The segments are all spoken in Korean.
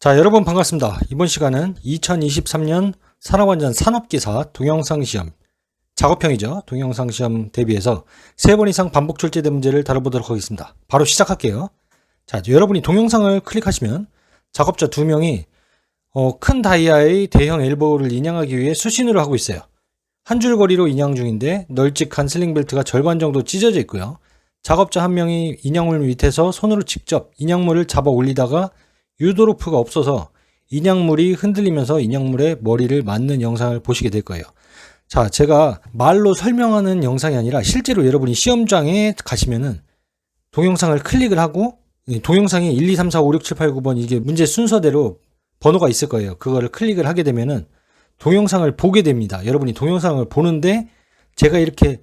자, 여러분 반갑습니다. 이번 시간은 2023년 산업안전 산업기사 동영상 시험 작업형이죠. 동영상 시험 대비해서 세 번 이상 반복 출제된 문제를 다뤄보도록 하겠습니다. 바로 시작할게요. 자, 여러분이 동영상을 클릭하시면 작업자 두 명이 어, 큰 다이아의 대형 엘보를 인양하기 위해 수신호를 하고 있어요. 한 줄 거리로 인양 중인데 널찍한 슬링벨트가 절반 정도 찢어져 있고요. 작업자 한 명이 인양물 밑에서 손으로 직접 인양물을 잡아 올리다가 유도로프가 없어서 인양물이 흔들리면서 인양물에 머리를 맞는 영상을 보시게 될 거예요. 자, 제가 말로 설명하는 영상이 아니라 실제로 여러분이 시험장에 가시면은 동영상을 클릭을 하고 동영상이 1, 2, 3, 4, 5, 6, 7, 8, 9번 이게 문제 순서대로 번호가 있을 거예요. 그거를 클릭을 하게 되면은 동영상을 보게 됩니다. 여러분이 동영상을 보는데 제가 이렇게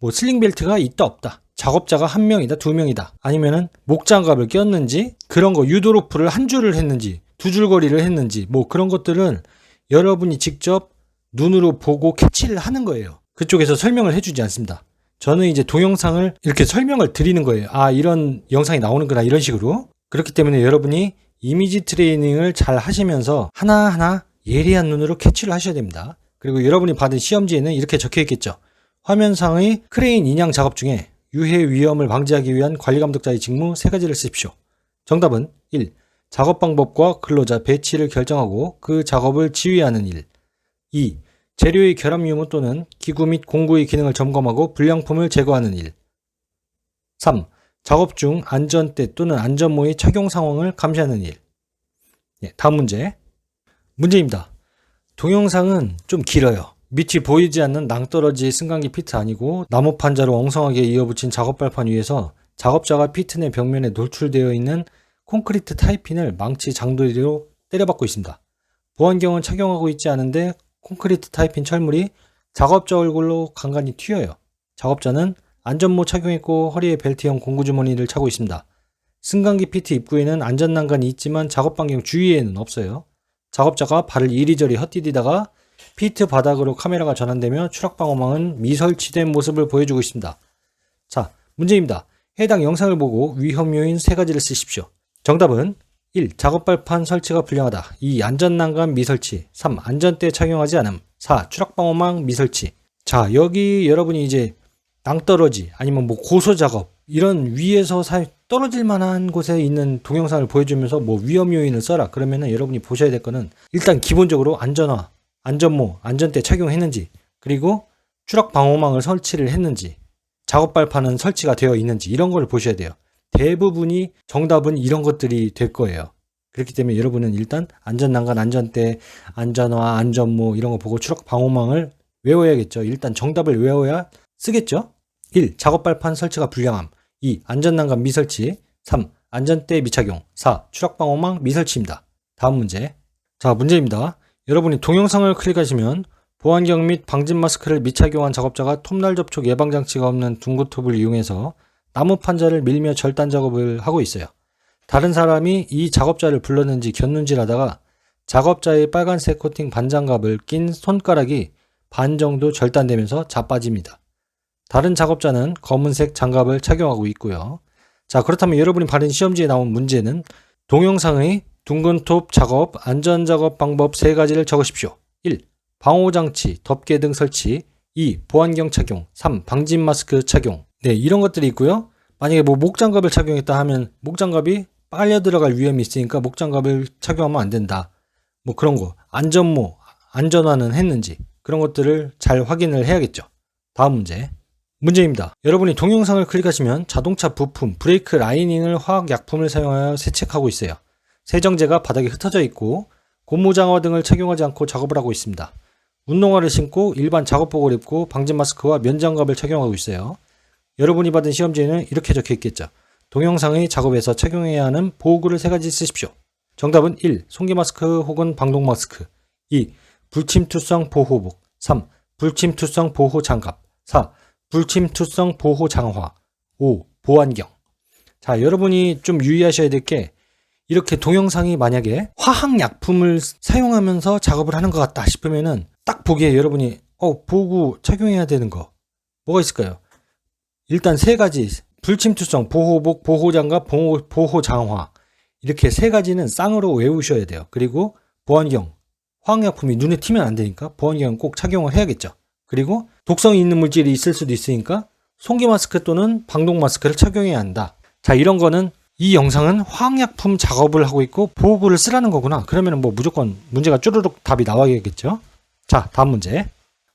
뭐 슬링 벨트가 있다 없다. 작업자가 한 명이다, 두 명이다. 아니면은 목장갑을 꼈는지 그런 거 유도로프를 한 줄을 했는지 두 줄 거리를 했는지 뭐 그런 것들은 여러분이 직접 눈으로 보고 캐치를 하는 거예요. 그쪽에서 설명을 해주지 않습니다. 저는 이제 동영상을 이렇게 설명을 드리는 거예요. 아, 이런 영상이 나오는구나, 이런 식으로. 그렇기 때문에 여러분이 이미지 트레이닝을 잘 하시면서 하나하나 예리한 눈으로 캐치를 하셔야 됩니다. 그리고 여러분이 받은 시험지에는 이렇게 적혀 있겠죠. 화면상의 크레인 인양 작업 중에 유해 위험을 방지하기 위한 관리 감독자의 직무 세 가지를 쓰십시오. 정답은 1. 작업 방법과 근로자 배치를 결정하고 그 작업을 지휘하는 일. 2. 재료의 결합 유무 또는 기구 및 공구의 기능을 점검하고 불량품을 제거하는 일. 3. 작업 중 안전대 또는 안전모의 착용 상황을 감시하는 일. 예, 다음 문제. 문제입니다. 동영상은 좀 길어요. 밑이 보이지 않는 낭떠러지의 승강기 피트 아니고 나무 판자로 엉성하게 이어붙인 작업 발판 위에서 작업자가 피트 내 벽면에 노출되어 있는 콘크리트 타이핀을 망치 장도리로 때려박고 있습니다. 보안경은 착용하고 있지 않은데 콘크리트 타이핀 철물이 작업자 얼굴로 간간히 튀어요. 작업자는 안전모 착용했고 허리에 벨트형 공구주머니를 차고 있습니다. 승강기 피트 입구에는 안전난간이 있지만 작업 반경 주위에는 없어요. 작업자가 발을 이리저리 헛디디다가 피트 바닥으로 카메라가 전환되며 추락방어망은 미설치된 모습을 보여주고 있습니다. 자, 문제입니다. 해당 영상을 보고 위험 요인 세 가지를 쓰십시오. 정답은 1. 작업 발판 설치가 불량하다. 2. 안전 난간 미설치. 3. 안전대 착용하지 않음. 4. 추락 방어망 미설치. 자, 여기 여러분이 이제 낭떠러지 아니면 뭐 고소 작업 이런 위에서 사 떨어질 만한 곳에 있는 동영상을 보여주면서 뭐 위험 요인을 써라. 그러면은 여러분이 보셔야 될 거는 일단 기본적으로 안전화, 안전모, 안전대 착용했는지, 그리고 추락 방호망을 설치를 했는지, 작업 발판은 설치가 되어 있는지 이런 걸 보셔야 돼요. 대부분이 정답은 이런 것들이 될 거예요. 그렇기 때문에 여러분은 일단 안전난간, 안전대, 안전화, 안전모 이런 거 보고 추락 방호망을 외워야겠죠. 일단 정답을 외워야 쓰겠죠. 1. 작업 발판 설치가 불량함. 2. 안전난간 미설치. 3. 안전대 미착용. 4. 추락 방호망 미설치입니다. 다음 문제. 자, 문제입니다. 여러분이 동영상을 클릭하시면 보안경 및 방진 마스크를 미착용한 작업자가 톱날 접촉 예방 장치가 없는 둥구톱을 이용해서 나무 판자를 밀며 절단 작업을 하고 있어요. 다른 사람이 이 작업자를 불렀는지 겼는지라다가 작업자의 빨간색 코팅 반장갑을 낀 손가락이 반 정도 절단되면서 자빠집니다. 다른 작업자는 검은색 장갑을 착용하고 있고요. 자, 그렇다면 여러분이 받은 시험지에 나온 문제는 동영상의 둥근 톱 작업, 안전 작업 방법 세 가지를 적으십시오. 1. 방호장치, 덮개 등 설치. 2. 보안경 착용. 3. 방진 마스크 착용. 네, 이런 것들이 있고요. 만약에 뭐 목장갑을 착용했다 하면 목장갑이 빨려 들어갈 위험이 있으니까 목장갑을 착용하면 안 된다. 뭐 그런 거. 안전모, 안전화는 했는지 그런 것들을 잘 확인을 해야겠죠. 다음 문제. 문제입니다. 여러분이 동영상을 클릭하시면 자동차 부품, 브레이크 라이닝을 화학 약품을 사용하여 세척하고 있어요. 세정제가 바닥에 흩어져 있고 고무장화 등을 착용하지 않고 작업을 하고 있습니다. 운동화를 신고 일반 작업복을 입고 방진 마스크와 면장갑을 착용하고 있어요. 여러분이 받은 시험지에는 이렇게 적혀 있겠죠. 동영상의 작업에서 착용해야 하는 보호구를 세 가지 쓰십시오. 정답은 1. 송기 마스크 혹은 방독 마스크 2. 불침투성 보호복 3. 불침투성 보호 장갑 4. 불침투성 보호 장화 5. 보안경 자 여러분이 좀 유의하셔야 될 게 이렇게 동영상이 만약에 화학약품을 사용하면서 작업을 하는 것 같다 싶으면은 딱 보기에 여러분이 어 보고 착용해야 되는 거 뭐가 있을까요? 일단 세 가지 불침투성 보호복 보호장갑 보호, 보호장화 이렇게 세 가지는 쌍으로 외우셔야 돼요. 그리고 보안경, 화학약품이 눈에 튀면 안 되니까 보안경 꼭 착용을 해야겠죠. 그리고 독성이 있는 물질이 있을 수도 있으니까 송기 마스크 또는 방독 마스크를 착용해야 한다. 자, 이런 거는 이 영상은 화학약품 작업을 하고 있고 보호구를 쓰라는 거구나. 그러면 뭐 무조건 문제가 쭈르륵 답이 나와야겠죠. 자, 다음 문제.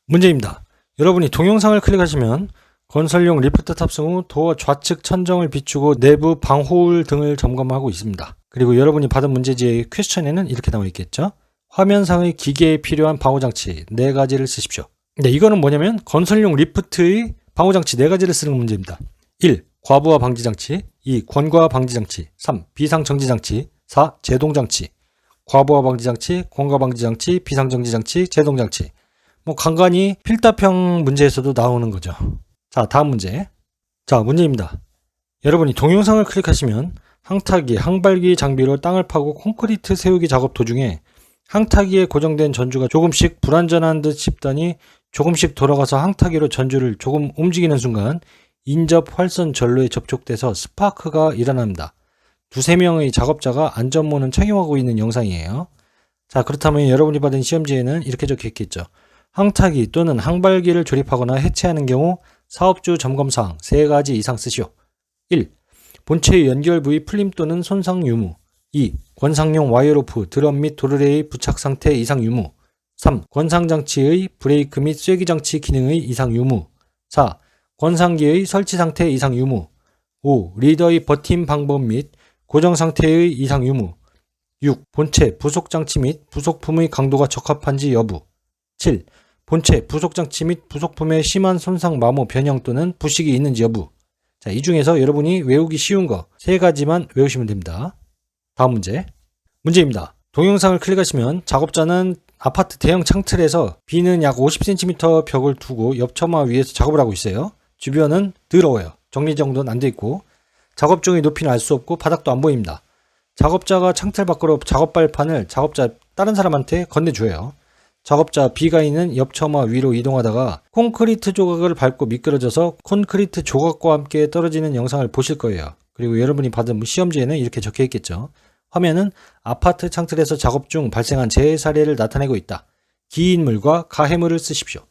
문제입니다. 여러분이 동영상을 클릭하시면 건설용 리프트 탑승 후 도어 좌측 천정을 비추고 내부 방호울 등을 점검하고 있습니다. 그리고 여러분이 받은 문제지의 퀘스천에는 이렇게 나와 있겠죠. 화면상의 기계에 필요한 방호장치 네 가지를 쓰십시오. 네, 이거는 뭐냐면 건설용 리프트의 방호장치 네 가지를 쓰는 문제입니다. 1. 과부하 방지장치 2. 권과 방지 장치 3. 비상 정지 장치 4. 제동 장치 과부하 방지 장치, 권과 방지 장치, 비상 정지 장치, 제동 장치 뭐 간간히 필답형 문제에서도 나오는 거죠. 자, 다음 문제. 자, 문제입니다. 여러분이 동영상을 클릭하시면 항타기, 항발기 장비로 땅을 파고 콘크리트 세우기 작업 도중에 항타기에 고정된 전주가 조금씩 불안전한 듯 싶더니 조금씩 돌아가서 항타기로 전주를 조금 움직이는 순간 인접 활선 전로에 접촉돼서 스파크가 일어납니다. 두세 명의 작업자가 안전모는 착용하고 있는 영상이에요. 자, 그렇다면 여러분이 받은 시험지에는 이렇게 적혀 있겠죠. 항타기 또는 항발기를 조립하거나 해체하는 경우 사업주 점검사항 3가지 이상 쓰시오. 1. 본체 연결 부위 풀림 또는 손상 유무 2. 권상용 와이어로프, 드럼 및 도르래의 부착 상태 이상 유무 3. 권상장치의 브레이크 및 쐐기장치 기능의 이상 유무 4. 권상기의 설치 상태 이상 유무 5. 리더의 버팀 방법 및 고정 상태의 이상 유무 6. 본체, 부속 장치 및 부속품의 강도가 적합한지 여부 7. 본체, 부속 장치 및 부속품의 심한 손상 마모 변형 또는 부식이 있는지 여부 자, 이 중에서 여러분이 외우기 쉬운 거 세 가지만 외우시면 됩니다. 다음 문제. 문제입니다. 동영상을 클릭하시면 작업자는 아파트 대형 창틀에서 비는 약 50cm 벽을 두고 옆 처마 위에서 작업을 하고 있어요. 주변은 더러워요. 정리정돈 안 돼 있고 작업 중의 높이는 알 수 없고 바닥도 안 보입니다. 작업자가 창틀 밖으로 작업 발판을 작업자 다른 사람한테 건네줘요. 작업자 B가 있는 옆 처마 위로 이동하다가 콘크리트 조각을 밟고 미끄러져서 콘크리트 조각과 함께 떨어지는 영상을 보실 거예요. 그리고 여러분이 받은 시험지에는 이렇게 적혀 있겠죠. 화면은 아파트 창틀에서 작업 중 발생한 재해 사례를 나타내고 있다. 기인물과 가해물을 쓰십시오.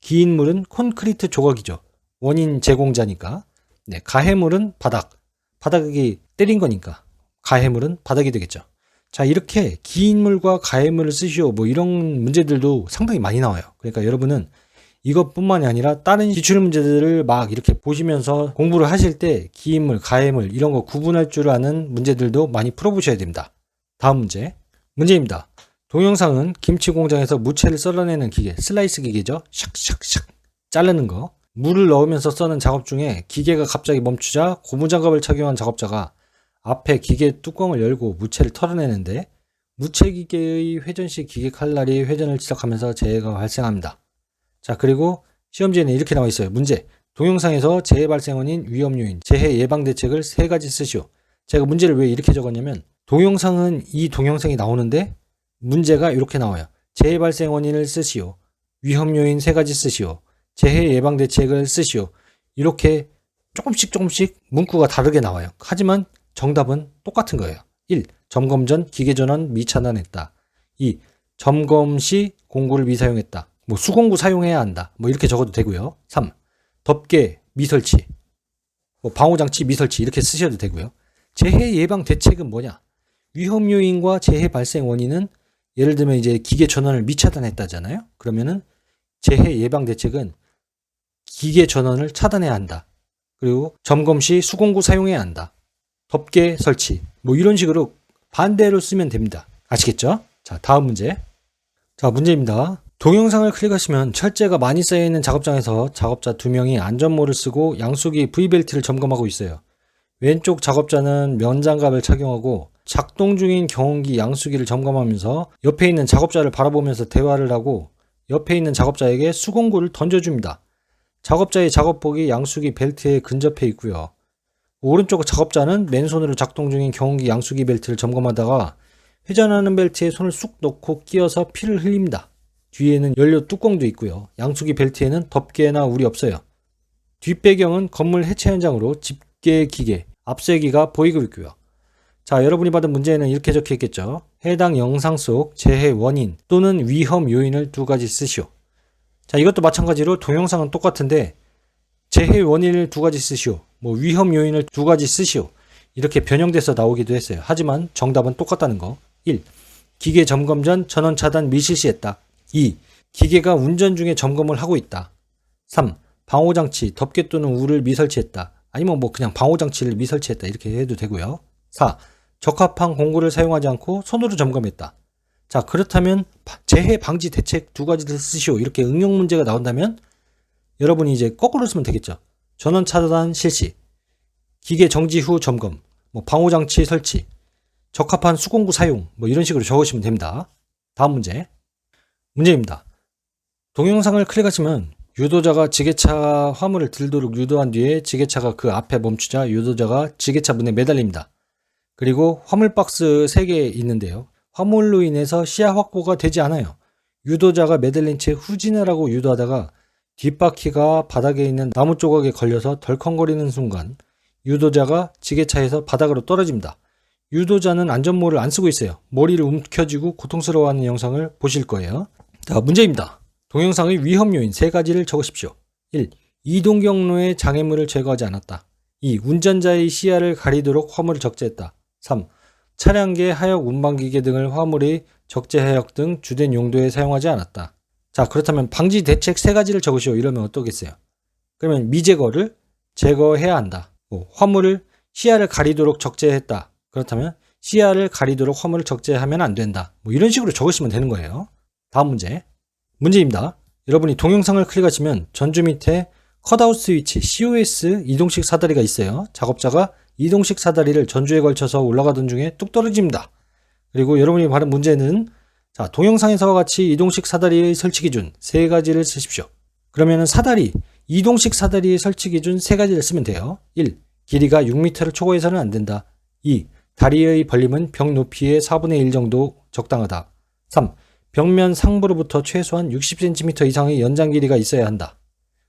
기인물은 콘크리트 조각이죠. 원인 제공자니까. 네, 가해물은 바닥. 바닥이 때린 거니까. 가해물은 바닥이 되겠죠. 자, 이렇게 기인물과 가해물을 쓰시오. 뭐 이런 문제들도 상당히 많이 나와요. 그러니까 여러분은 이것뿐만이 아니라 다른 기출 문제들을 막 이렇게 보시면서 공부를 하실 때 기인물, 가해물 이런 거 구분할 줄 아는 문제들도 많이 풀어보셔야 됩니다. 다음 문제. 문제입니다. 동영상은 김치 공장에서 무채를 썰어내는 기계, 슬라이스 기계죠. 샥샥샥 자르는 거. 물을 넣으면서 써는 작업 중에 기계가 갑자기 멈추자 고무장갑을 착용한 작업자가 앞에 기계 뚜껑을 열고 무채를 털어내는데 무채 기계의 회전 시 기계 칼날이 회전을 시작하면서 재해가 발생합니다. 자, 그리고 시험지에는 이렇게 나와 있어요. 문제. 동영상에서 재해 발생 원인, 위험 요인, 재해 예방 대책을 세 가지 쓰시오. 제가 문제를 왜 이렇게 적었냐면 동영상은 이 동영상이 나오는데 문제가 이렇게 나와요. 재해 발생 원인을 쓰시오. 위험 요인 세 가지 쓰시오. 재해 예방 대책을 쓰시오. 이렇게 조금씩 조금씩 문구가 다르게 나와요. 하지만 정답은 똑같은 거예요. 1. 점검 전 기계 전원 미차단했다. 2. 점검 시 공구를 미사용했다. 뭐 수공구 사용해야 한다. 뭐 이렇게 적어도 되고요. 3. 덮개 미설치. 뭐 방호장치 미설치 이렇게 쓰셔도 되고요. 재해 예방 대책은 뭐냐? 위험 요인과 재해 발생 원인은 예를 들면 이제 기계 전원을 미차단했다잖아요. 그러면은 재해 예방 대책은 기계 전원을 차단해야 한다. 그리고 점검 시 수공구 사용해야 한다. 덮개 설치. 뭐 이런 식으로 반대로 쓰면 됩니다. 아시겠죠? 자, 다음 문제. 자, 문제입니다. 동영상을 클릭하시면 철제가 많이 쌓여있는 작업장에서 작업자 두 명이 안전모를 쓰고 양수기 V벨트를 점검하고 있어요. 왼쪽 작업자는 면장갑을 착용하고 작동 중인 경운기 양수기를 점검하면서 옆에 있는 작업자를 바라보면서 대화를 하고 옆에 있는 작업자에게 수공구를 던져줍니다. 작업자의 작업복이 양수기 벨트에 근접해 있고요. 오른쪽 작업자는 맨손으로 작동 중인 경운기 양수기 벨트를 점검하다가 회전하는 벨트에 손을 쑥 넣고 끼어서 피를 흘립니다. 뒤에는 연료 뚜껑도 있고요. 양수기 벨트에는 덮개나 울이 없어요. 뒷배경은 건물 해체 현장으로 집게 기계, 앞세기가 보이고 있고요. 자, 여러분이 받은 문제에는 이렇게 적혀 있겠죠. 해당 영상 속 재해 원인 또는 위험 요인을 두 가지 쓰시오. 자, 이것도 마찬가지로 동영상은 똑같은데 재해 원인을 두 가지 쓰시오. 뭐 위험 요인을 두 가지 쓰시오. 이렇게 변형돼서 나오기도 했어요. 하지만 정답은 똑같다는 거. 1. 기계 점검 전 전원 차단 미 실시했다. 2. 기계가 운전 중에 점검을 하고 있다. 3. 방호장치, 덮개 또는 울을 미설치했다. 아니면 뭐 그냥 방호장치를 미설치했다. 이렇게 해도 되고요. 4. 적합한 공구를 사용하지 않고 손으로 점검했다. 자, 그렇다면 바- 재해 방지 대책 두 가지를 쓰시오. 이렇게 응용 문제가 나온다면 여러분이 이제 거꾸로 쓰면 되겠죠. 전원 차단 실시, 기계 정지 후 점검, 뭐 방호 장치 설치, 적합한 수공구 사용, 뭐 이런 식으로 적으시면 됩니다. 다음 문제. 문제입니다. 동영상을 클릭하시면 유도자가 지게차 화물을 들도록 유도한 뒤에 지게차가 그 앞에 멈추자 유도자가 지게차 문에 매달립니다. 그리고 화물 박스 3개 있는데요. 화물로 인해서 시야 확보가 되지 않아요. 유도자가 매달린 채 후진하라고 유도하다가 뒷바퀴가 바닥에 있는 나무 조각에 걸려서 덜컹거리는 순간 유도자가 지게차에서 바닥으로 떨어집니다. 유도자는 안전모를 안 쓰고 있어요. 머리를 움켜쥐고 고통스러워하는 영상을 보실 거예요. 자, 문제입니다. 동영상의 위험 요인 세 가지를 적으십시오. 1. 이동 경로에 장애물을 제거하지 않았다. 2. 운전자의 시야를 가리도록 화물을 적재했다. 3. 차량계 하역 운반기계 등을 화물이 적재 하역 등 주된 용도에 사용하지 않았다. 자, 그렇다면 방지 대책 세 가지를 적으시오. 이러면 어떠겠어요? 그러면 미제거를 제거해야 한다. 뭐, 화물을 시야를 가리도록 적재했다. 그렇다면 시야를 가리도록 화물을 적재하면 안 된다. 뭐 이런 식으로 적으시면 되는 거예요. 다음 문제. 문제입니다. 여러분이 동영상을 클릭하시면 전주 밑에 컷아웃 스위치 COS 이동식 사다리가 있어요. 작업자가 이동식 사다리를 전주에 걸쳐서 올라가던 중에 뚝 떨어집니다. 그리고 여러분이 받은 문제는 자, 동영상에서와 같이 이동식 사다리의 설치 기준 세 가지를 쓰십시오. 그러면은 사다리, 이동식 사다리의 설치 기준 세 가지를 쓰면 돼요. 1. 길이가 6m를 초과해서는 안 된다. 2. 다리의 벌림은 벽 높이의 4분의 1 정도 적당하다. 3. 벽면 상부로부터 최소한 60cm 이상의 연장 길이가 있어야 한다.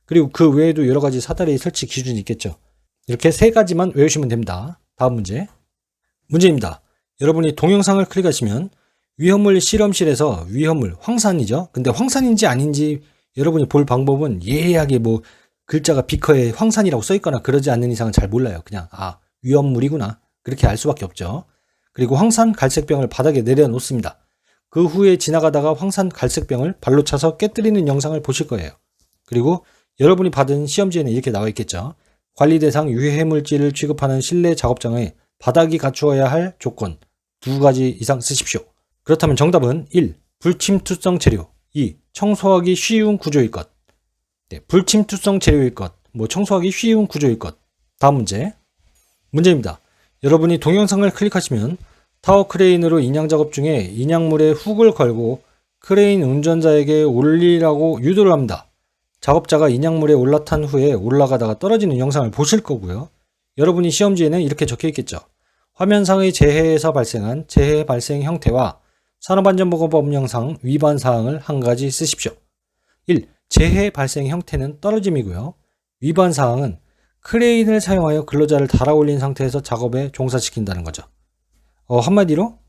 그리고 그 외에도 여러 가지 사다리 설치 기준이 있겠죠. 이렇게 세 가지만 외우시면 됩니다. 다음 문제. 문제입니다. 여러분이 동영상을 클릭하시면 위험물 실험실에서 위험물, 황산이죠. 근데 황산인지 아닌지 여러분이 볼 방법은 예리하게 뭐 글자가 비커에 황산이라고 써 있거나 그러지 않는 이상은 잘 몰라요. 그냥 아 위험물이구나 그렇게 알 수밖에 없죠. 그리고 황산 갈색병을 바닥에 내려놓습니다. 그 후에 지나가다가 황산 갈색병을 발로 차서 깨뜨리는 영상을 보실 거예요. 그리고 여러분이 받은 시험지에는 이렇게 나와 있겠죠. 관리 대상 유해 물질을 취급하는 실내 작업장에 바닥이 갖추어야 할 조건 두 가지 이상 쓰십시오. 그렇다면 정답은 1. 불침투성 재료 2. 청소하기 쉬운 구조일 것 네, 불침투성 재료일 것, 뭐 청소하기 쉬운 구조일 것. 다음 문제. 문제입니다. 여러분이 동영상을 클릭하시면 타워 크레인으로 인양 작업 중에 인양물에 훅을 걸고 크레인 운전자에게 올리라고 유도를 합니다. 작업자가 인양물에 올라탄 후에 올라가다가 떨어지는 영상을 보실 거고요. 여러분이 시험지에는 이렇게 적혀 있겠죠. 화면상의 재해에서 발생한 재해 발생 형태와 산업안전보건법 영상 위반 사항을 한 가지 쓰십시오. 1. 재해 발생 형태는 떨어짐이고요. 위반 사항은 크레인을 사용하여 근로자를 달아올린 상태에서 작업에 종사시킨다는 거죠. 어, 한마디로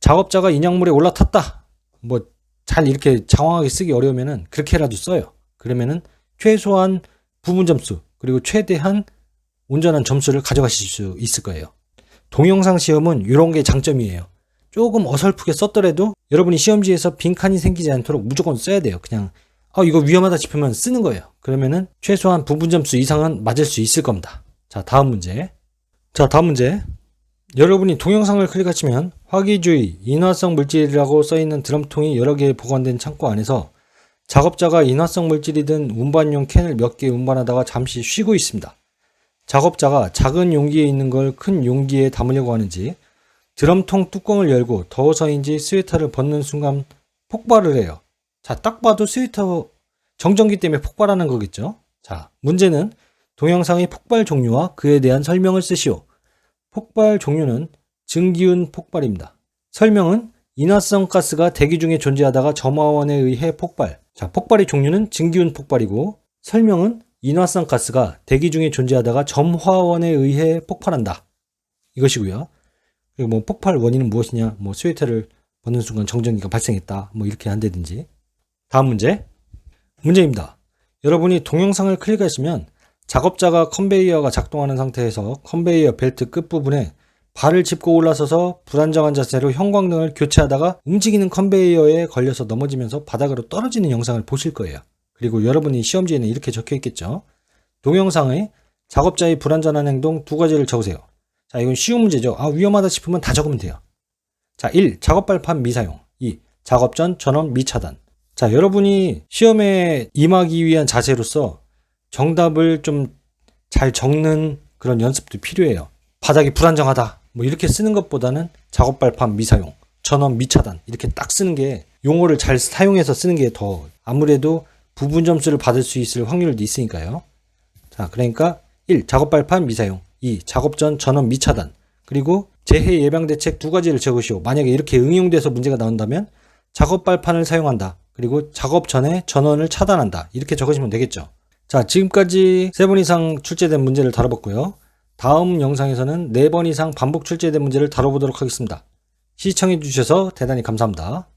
작업자가 인양물에 올라탔다. 뭐 잘 이렇게 장황하게 쓰기 어려우면은 그렇게라도 써요. 그러면은 최소한 부분 점수 그리고 최대한 온전한 점수를 가져가실 수 있을 거예요. 동영상 시험은 이런 게 장점이에요. 조금 어설프게 썼더라도 여러분이 시험지에서 빈칸이 생기지 않도록 무조건 써야 돼요. 그냥 아 이거 위험하다 싶으면 쓰는 거예요. 그러면은 최소한 부분 점수 이상은 맞을 수 있을 겁니다. 자 다음 문제. 자 다음 문제. 여러분이 동영상을 클릭하시면 화기주의, 인화성 물질이라고 써있는 드럼통이 여러 개 보관된 창고 안에서 작업자가 인화성 물질이 든 운반용 캔을 몇 개 운반하다가 잠시 쉬고 있습니다. 작업자가 작은 용기에 있는 걸 큰 용기에 담으려고 하는지 드럼통 뚜껑을 열고 더워서인지 스웨터를 벗는 순간 폭발을 해요. 자, 딱 봐도 스웨터 정전기 때문에 폭발하는 거겠죠? 자, 문제는 동영상의 폭발 종류와 그에 대한 설명을 쓰시오. 폭발 종류는 증기운 폭발입니다. 설명은 인화성 가스가 대기 중에 존재하다가 점화원에 의해 폭발. 자, 폭발의 종류는 증기운 폭발이고 설명은 인화성 가스가 대기 중에 존재하다가 점화원에 의해 폭발한다. 이것이고요. 그리고 뭐 폭발 원인은 무엇이냐? 뭐 스웨터를 벗는 순간 정전기가 발생했다. 뭐 이렇게 한다든지. 다음 문제. 문제입니다. 여러분이 동영상을 클릭하시면 작업자가 컨베이어가 작동하는 상태에서 컨베이어 벨트 끝부분에 발을 짚고 올라서서 불안정한 자세로 형광등을 교체하다가 움직이는 컨베이어에 걸려서 넘어지면서 바닥으로 떨어지는 영상을 보실 거예요. 그리고 여러분이 시험지에는 이렇게 적혀 있겠죠. 동영상의 작업자의 불안전한 행동 두 가지를 적으세요. 자, 이건 쉬운 문제죠. 아, 위험하다 싶으면 다 적으면 돼요. 자, 1. 작업 발판 미사용. 2. 작업 전 전원 미차단. 자, 여러분이 시험에 임하기 위한 자세로서 정답을 좀 잘 적는 그런 연습도 필요해요. 바닥이 불안정하다. 뭐 이렇게 쓰는 것보다는 작업 발판 미사용, 전원 미차단 이렇게 딱 쓰는 게 용어를 잘 사용해서 쓰는 게 더 아무래도 부분 점수를 받을 수 있을 확률도 있으니까요. 자, 그러니까 1. 작업 발판 미사용 2. 작업 전 전원 미차단 그리고 재해 예방 대책 두 가지를 적으시오. 만약에 이렇게 응용돼서 문제가 나온다면 작업 발판을 사용한다. 그리고 작업 전에 전원을 차단한다. 이렇게 적으시면 되겠죠. 자, 지금까지 세 번 이상 출제된 문제를 다뤄봤고요. 다음 영상에서는 네번 이상 반복 출제된 문제를 다뤄보도록 하겠습니다. 시청해주셔서 대단히 감사합니다.